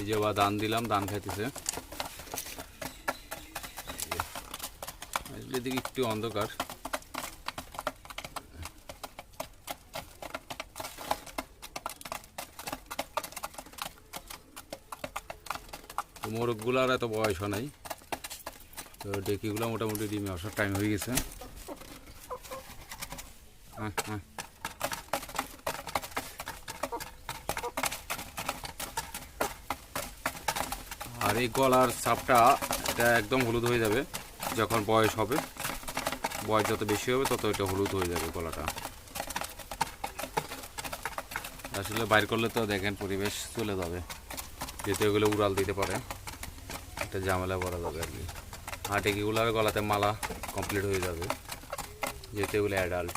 এই যে আবার দান দিলাম, দান খাইতেছে। এদিকে একটু অন্ধকার। তো মোরগগুলার এত বয়স নাই। তো ডেকিগুলো মোটামুটি ডিমে আসার টাইম হয়ে গেছে। হ্যাঁ হ্যাঁ আর এই গলার সাপটা এটা একদম হলুদ হয়ে যাবে, যখন বয়স হবে। বয়স যত বেশি হবে, তত এটা হলুদ হয়ে যাবে গলাটা। আসলে বাইর করলে তো দেখেন পরিবেশ চলে যাবে। যেতে গেলে উড়াল দিতে পারে, একটা ঝামেলা করা যাবে আর কি। আর টেকিগুলার গলাতে মালা কমপ্লিট হয়ে যাবে যেতে গেলে অ্যাডাল্ট